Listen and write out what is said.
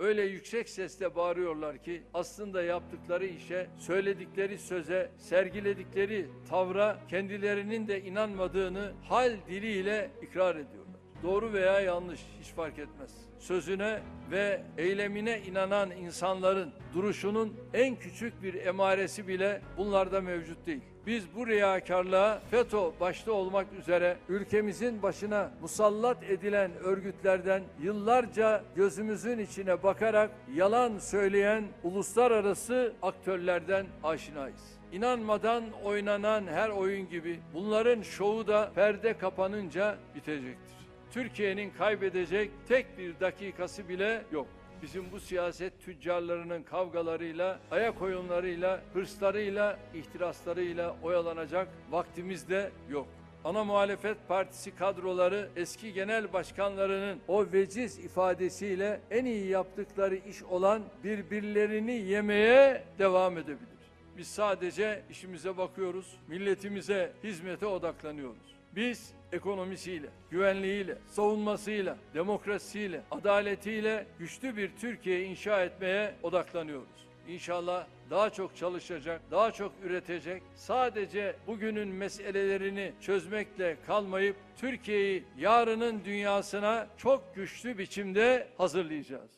öyle yüksek sesle bağırıyorlar ki aslında yaptıkları işe, söyledikleri söze, sergiledikleri tavra kendilerinin de inanmadığını hal diliyle ikrar ediyorlar. Doğru veya yanlış hiç fark etmez. Sözüne ve eylemine inanan insanların duruşunun en küçük bir emaresi bile bunlarda mevcut değil. Biz bu riyakarlığa FETÖ başta olmak üzere ülkemizin başına musallat edilen örgütlerden yıllarca gözümüzün içine bakarak yalan söyleyen uluslararası aktörlerden aşinayız. İnanmadan oynanan her oyun gibi bunların şovu da perde kapanınca bitecektir. Türkiye'nin kaybedecek tek bir dakikası bile yok. Bizim bu siyaset tüccarlarının kavgalarıyla, ayak oyunlarıyla, hırslarıyla, ihtiraslarıyla oyalanacak vaktimiz de yok. Ana muhalefet partisi kadroları eski genel başkanlarının o veciz ifadesiyle en iyi yaptıkları iş olan birbirlerini yemeye devam edebilir. Biz sadece işimize bakıyoruz, milletimize hizmete odaklanıyoruz. Biz ekonomisiyle, güvenliğiyle, savunmasıyla, demokrasisiyle, adaletiyle güçlü bir Türkiye inşa etmeye odaklanıyoruz. İnşallah daha çok çalışacak, daha çok üretecek, sadece bugünün meselelerini çözmekle kalmayıp Türkiye'yi yarının dünyasına çok güçlü biçimde hazırlayacağız.